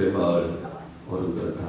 Premal. Äh, Und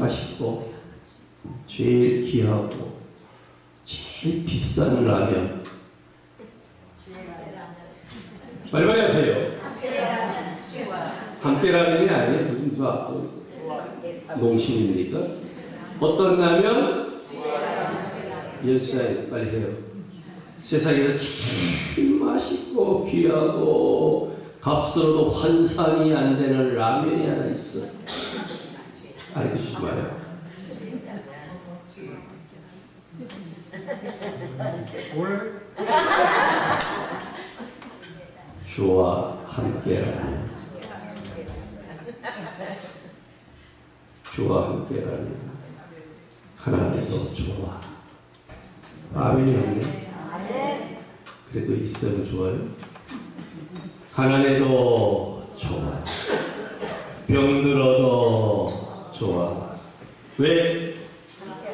맛있고 제일 귀하고 제일 비싼 라면. 빨리 하세요. 함께 라면이 아니에요. 무슨 조합 농심입니까? 어떤 라면? 연수사님 빨리 해요. 세상에서 제일 맛있고 귀하고 값으로도 환상이 안 되는 라면이 하나 있어 알려주지 마요. 뭘? 주와 함께라면 주와 함께라면 하나님도 좋아 아멘이 없네. 그래도 있으면 좋아요? 가난해도 좋아 병들어도 좋아 왜?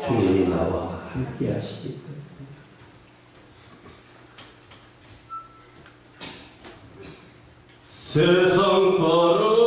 주님이 나와 함께 하시기 때문에 세상 바로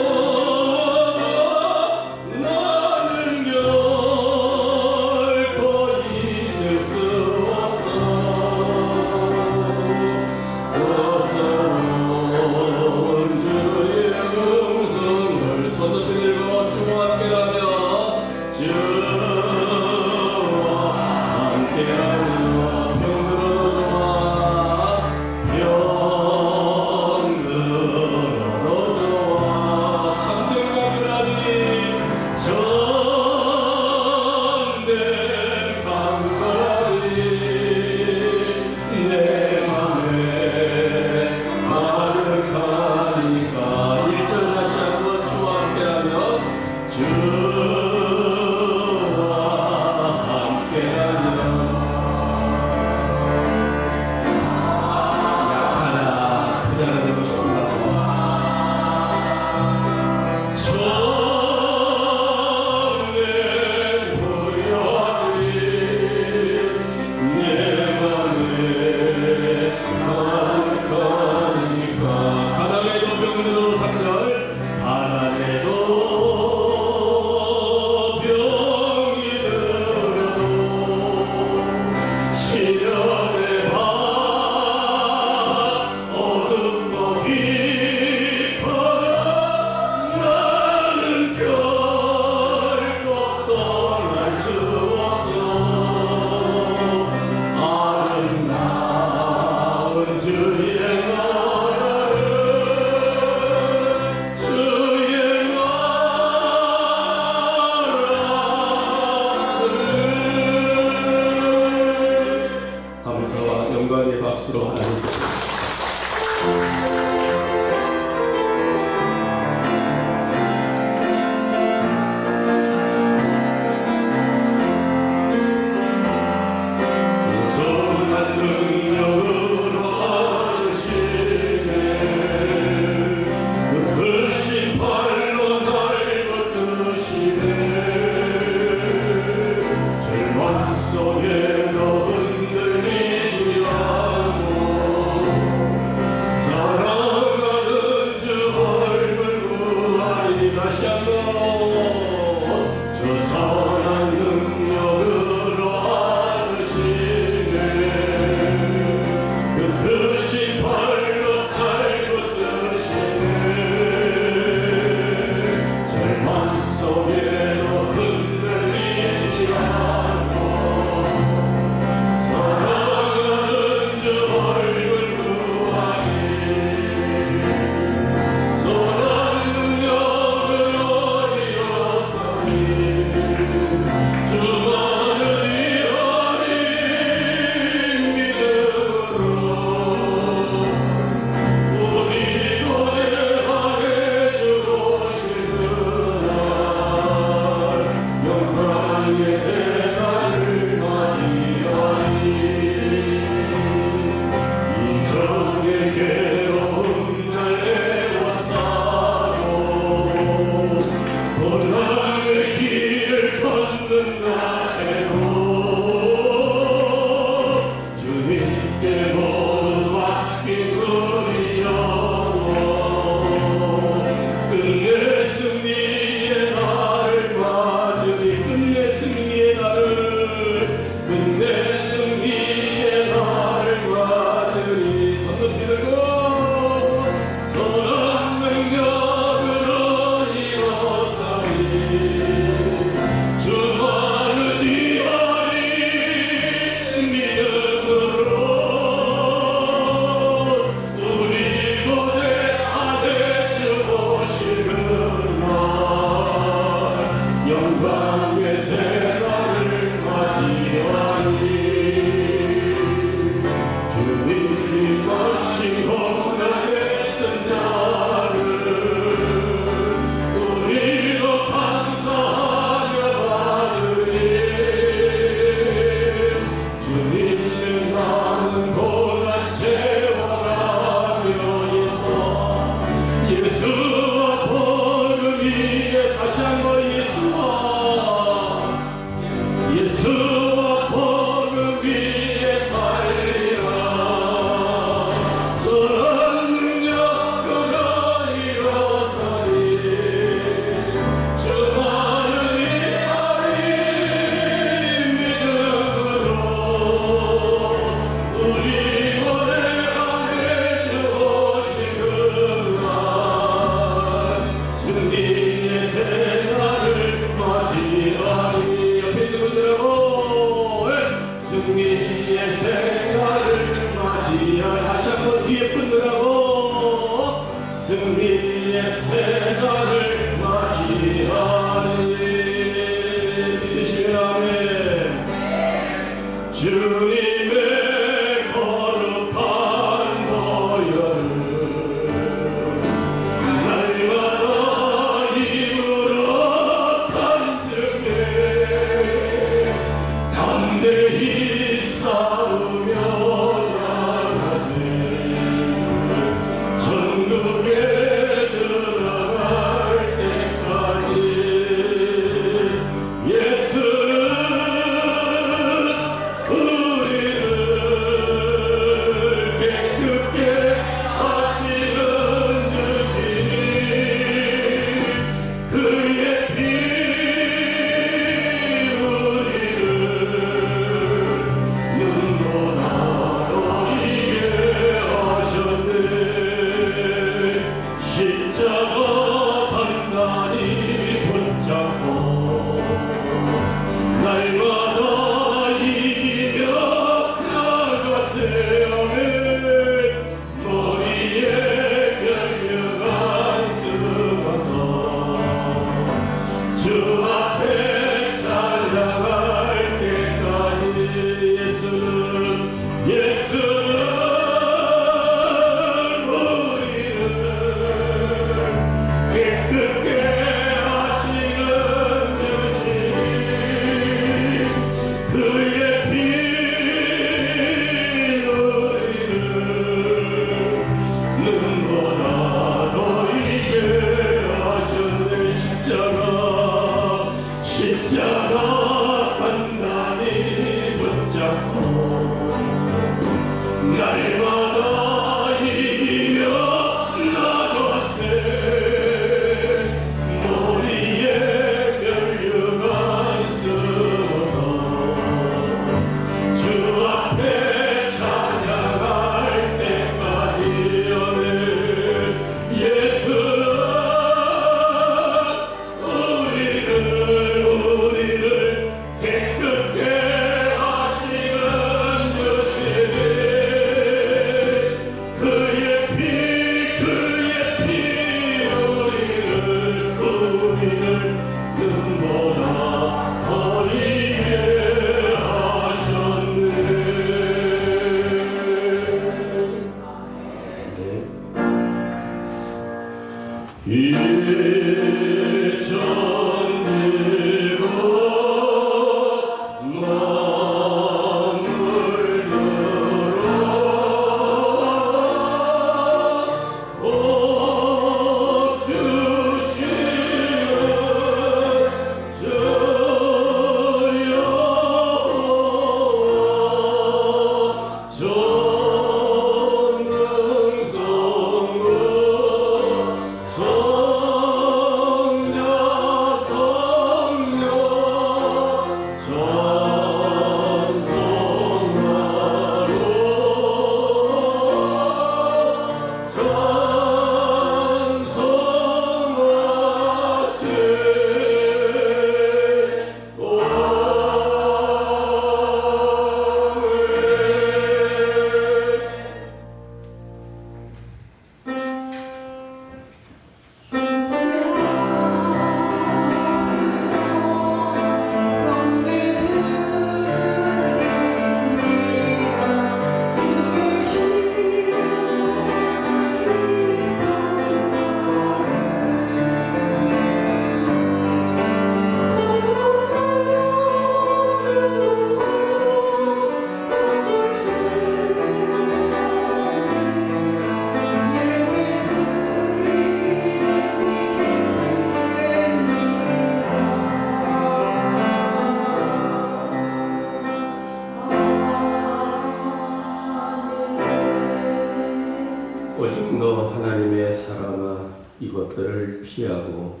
오직 너 하나님의 사람아 이것들을 피하고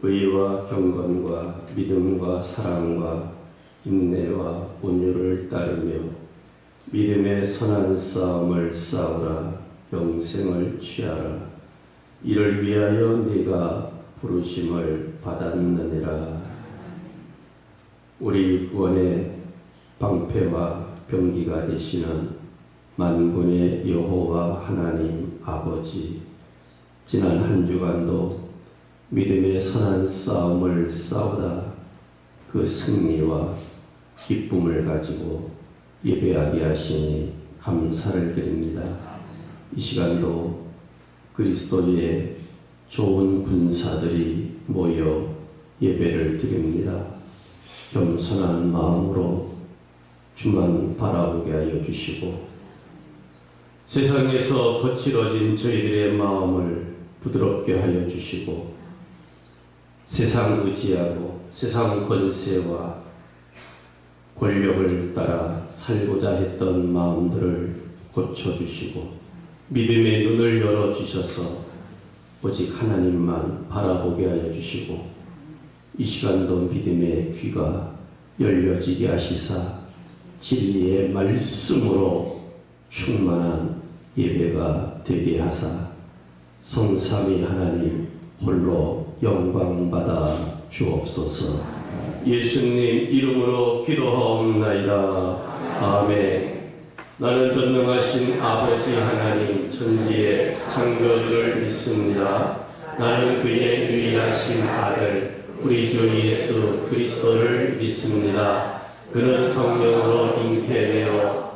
의와 경건과 믿음과 사랑과 인내와 온유를 따르며 믿음의 선한 싸움을 싸우라 영생을 취하라. 이를 위하여 네가 부르심을 받았느니라. 우리 구원의 방패와 병기가 되시는 만군의 여호와 하나님 아버지 지난 한 주간도 믿음의 선한 싸움을 싸우다 그 승리와 기쁨을 가지고 예배하게 하시니 감사를 드립니다. 이 시간도 그리스도의 좋은 군사들이 모여 예배를 드립니다. 겸손한 마음으로 주만 바라보게 하여 주시고 세상에서 거칠어진 저희들의 마음을 부드럽게 하여 주시고 세상 의지하고 세상 권세와 권력을 따라 살고자 했던 마음들을 고쳐주시고 믿음의 눈을 열어주셔서 오직 하나님만 바라보게 하여 주시고 이 시간도 믿음의 귀가 열려지게 하시사 진리의 말씀으로 충만한 예배가 되게 하사 성삼위 하나님 홀로 영광 받아 주옵소서. 예수님 이름으로 기도하옵나이다. 아멘. 나는 전능하신 아버지 하나님 천지의 창조주를 믿습니다. 나는 그의 유일하신 아들 우리 주 예수 그리스도를 믿습니다. 그는 성령으로 잉태되어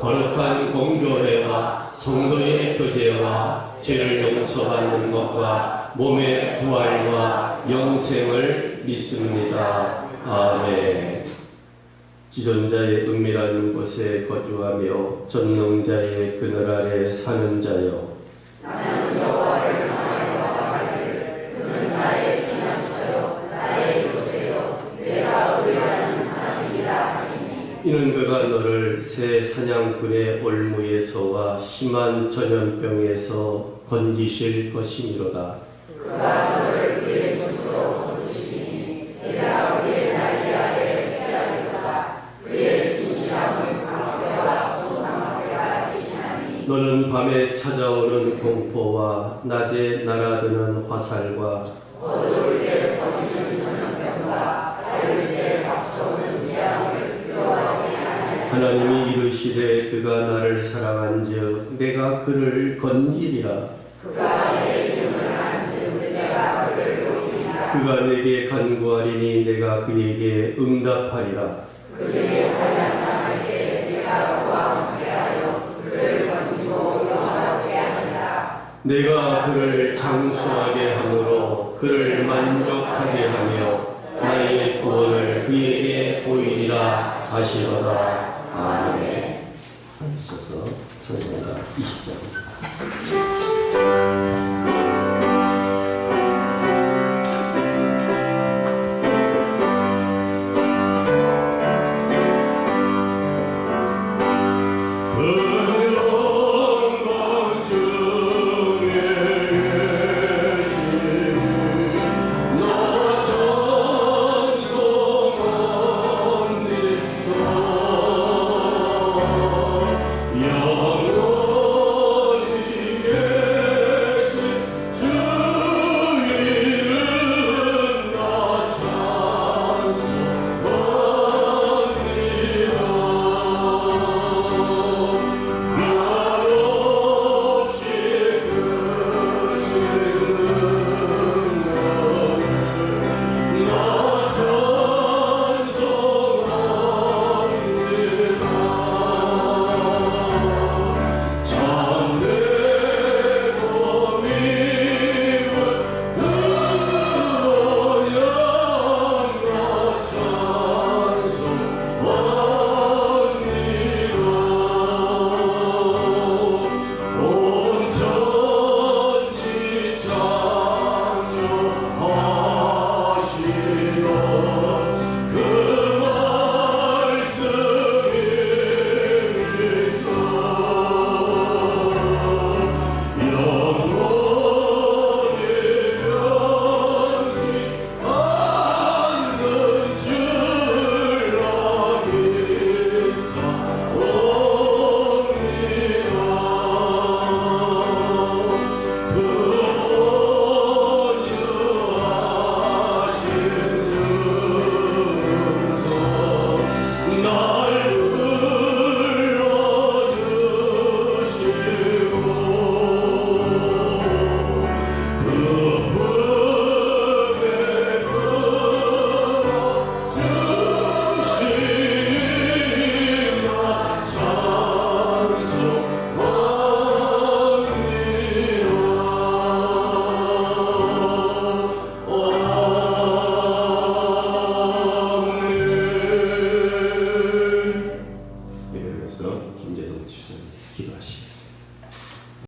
거룩한 공교회와 성도의 교제와 죄를 용서받는 것과 몸의 부활과 영생을 믿습니다. 아멘. 지존자의 은밀한 곳에 거주하며 전능자의 그늘 아래 사는 자여 이는 그가 너를 새 사냥꾼의 올무에서와 심한 전염병에서 건지실 것이미로다. 너는 밤에 찾아오는 공포와 낮에 날아드는 화살과 하나님이 이르시되 그가 나를 사랑한즉 내가 그를 건지리라. 그가 내 이름을 안즉 내가 그를 높이라 그가 내게 간구하리니 내가 그에게 응답하리라. 그에게 환란당할때 내가 그와 함께하여 그를 건지고 영원하게 한다 내가 그를 장수하게 하므로 그를 만족하게 하며 나의 구원을 그에게 보이리라 하시노라